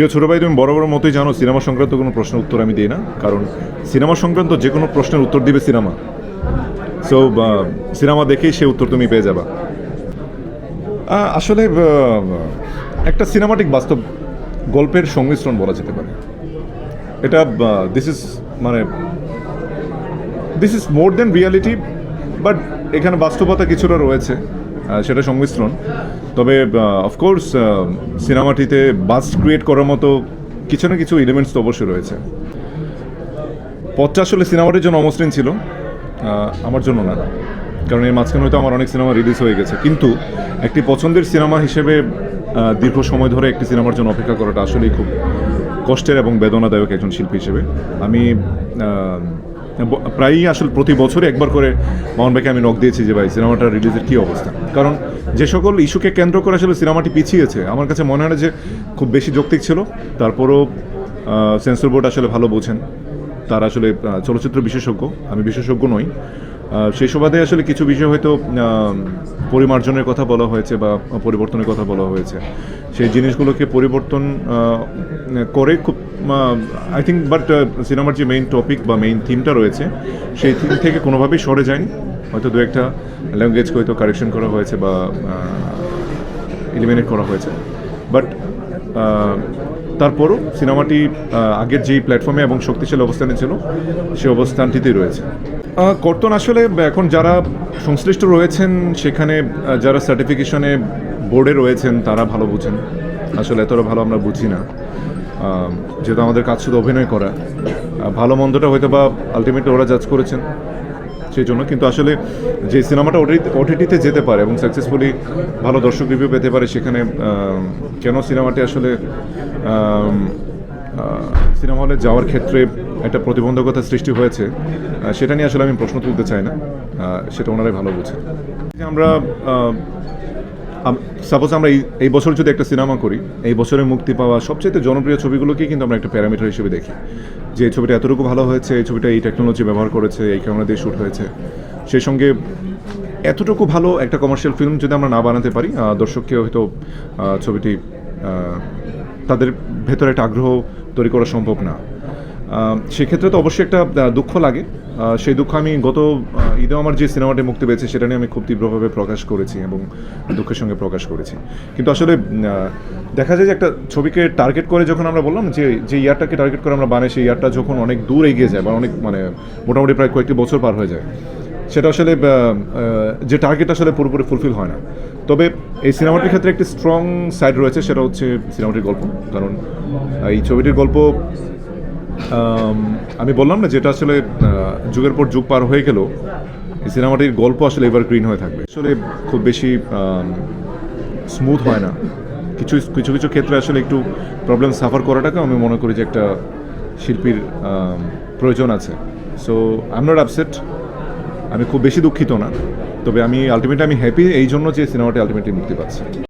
প্রিয় ছোটো ভাই, তুমি বড় বড় মতোই জানো সিনেমা সংক্রান্ত কোনো প্রশ্নের উত্তর আমি দিই না, কারণ সিনেমা সংক্রান্ত যে কোনো প্রশ্নের উত্তর দিবে সিনেমা। সো সিনেমা দেখেই সে উত্তর তুমি পেয়ে যাবা। আসলে একটা সিনেমাটিক বাস্তব গল্পের সংমিশ্রণ বলা যেতে পারে। এটা দিস ইজ মানে this is more than reality but এখানে বাস্তবতা কিছুটা রয়েছে। সেটা সংমিশ্রণ। তবে অফকোর্স সিনেমাটিতে বাস ক্রিয়েট করার মতো কিছু না কিছু এলিমেন্টস তো অবশ্যই রয়েছে। পথটা আসলে সিনেমাটির জন্য অমসৃণ ছিল আমার জন্য না। কারণ এর মাঝখানে হয়তো আমার অনেক সিনেমা রিলিজ হয়ে গেছে। কিন্তু একটি পছন্দের সিনেমা হিসেবে দীর্ঘ সময় ধরে একটি সিনেমার জন্য অপেক্ষা করাটা আসলেই খুব কষ্টের এবং বেদনাদায়ক একজন শিল্পী হিসেবে। আমি প্রায়ই আসলে প্রতি বছরই একবার করে মোহন ভাইকে আমি নক দিয়েছি যে ভাই, সিনেমাটা রিলিজের কী অবস্থা? কারণ যে সকল ইস্যুকে কেন্দ্র করে আসলে সিনেমাটি পিছিয়েছে, আমার কাছে মনে হয় যে খুব বেশি যৌক্তিক ছিল। তারপরও সেন্সর বোর্ড আসলে ভালো বোঝেন। তারা আসলে চলচ্চিত্র বিশেষজ্ঞ, আমি বিশেষজ্ঞ নই। সেই সুবাদে আসলে কিছু বিষয় হয়তো পরিমার্জনের কথা বলা হয়েছে বা পরিবর্তনের কথা বলা হয়েছে। সেই জিনিসগুলোকে পরিবর্তন করে খুব আই থিঙ্ক বাট সিনেমার যে মেইন টপিক বা মেইন থিমটা রয়েছে, সেই থিম থেকে কোনোভাবেই সরে যায়নি। হয়তো দু একটা ল্যাঙ্গুয়েজকে হয়তো কারেকশন করা হয়েছে বা এলিমিনেট করা হয়েছে। বাট তারপরও সিনেমাটি আগের যেই প্ল্যাটফর্মে এবং শক্তিশালী অবস্থানে ছিল, সেই অবস্থানটিতেই রয়েছে। কর্তন আসলে এখন যারা সংশ্লিষ্ট রয়েছেন, সেখানে যারা সার্টিফিকেশনে বোর্ডে রয়েছেন, তারা ভালো বুঝেন। আসলে এতটা ভালো আমরা বুঝি না। যেহেতু আমাদের কাজ শুধু অভিনয় করা। ভালো মন্দটা হয়তো বা আলটিমেটলি ওরা জাজ করেছেন। সেই জন্য কিন্তু আসলে যে সিনেমাটা ওটিটিতে যেতে পারে এবং সাকসেসফুলি ভালো দর্শক রিভিউ পেতে পারে, সেখানে কেন সিনেমাটি আসলে সিনেমা হলে যাওয়ার ক্ষেত্রে একটা প্রতিবন্ধকতা সৃষ্টি হয়েছে। সেটা নিয়ে আসলে আমি প্রশ্ন তুলতে চাই না। সেটা ওনারাই ভালো বুঝে আমরা সাপোজ আমরা এই- বছর যদি একটা সিনেমা করি, এই বছরে মুক্তি পাওয়া সবচেয়ে জনপ্রিয় ছবিগুলোকেই কিন্তু আমরা একটা প্যারামিটার হিসেবে দেখি। যে এই ছবিটা এতটুকু ভালো হয়েছে, এই ছবিটা এই টেকনোলজি ব্যবহার করেছে, এই ক্যামেরা দিয়ে শ্যুট হয়েছে। সেই সঙ্গে এতটুকু ভালো একটা কমার্শিয়াল ফিল্ম যদি আমরা না বানাতে পারি দর্শককে হয়তো ছবিটি তাদের ভেতরে একটা আগ্রহ তৈরি করা সম্ভব না। সেক্ষেত্রে তো অবশ্যই একটা দুঃখ লাগে। সেই দুঃখ আমি গত আহ, ঈদে আমার যে সিনেমাটি মুক্তি পেয়েছে সেটা নিয়ে আমি খুব তীব্রভাবে প্রকাশ করেছি এবং দুঃখের সঙ্গে প্রকাশ করেছি। কিন্তু আসলে দেখা যায় যে একটা ছবিকে টার্গেট করে যখন আমরা বললাম যে যে ইয়ারটাকে টার্গেট করে আমরা বানাই সেই ইয়ারটা যখন অনেক দূর এগিয়ে যায় বা অনেক মানে মোটামুটি প্রায় কয়েকটি বছর পার হয়ে যায় সেটা আসলে যে টার্গেট আসলে পুরোপুরি ফুলফিল হয় না। তবে এই সিনেমাটির ক্ষেত্রে একটি স্ট্রং সাইড রয়েছে, সেটা হচ্ছে সিনেমাটির গল্প। কারণ এই ছবিটির গল্প, আমি বললাম না যেটা আসলে যুগের পর যুগ পার হয়ে গেল, এই সিনেমাটির গল্প আসলে এবার গ্রিন হয়ে থাকবে। আসলে খুব বেশি স্মুথ হয় না। কিছু কিছু কিছু ক্ষেত্রে আসলে একটু প্রবলেম সাফার করাটাকে আমি মনে করি যে একটা শিল্পীর প্রয়োজন আছে। So I am not upset আমি খুব বেশি দুঃখিত না। তবে আমি আলটিমেটলি আমি হ্যাপি এই জন্য যে সিনেমাটি আলটিমেটলি মুক্তি পাচ্ছে।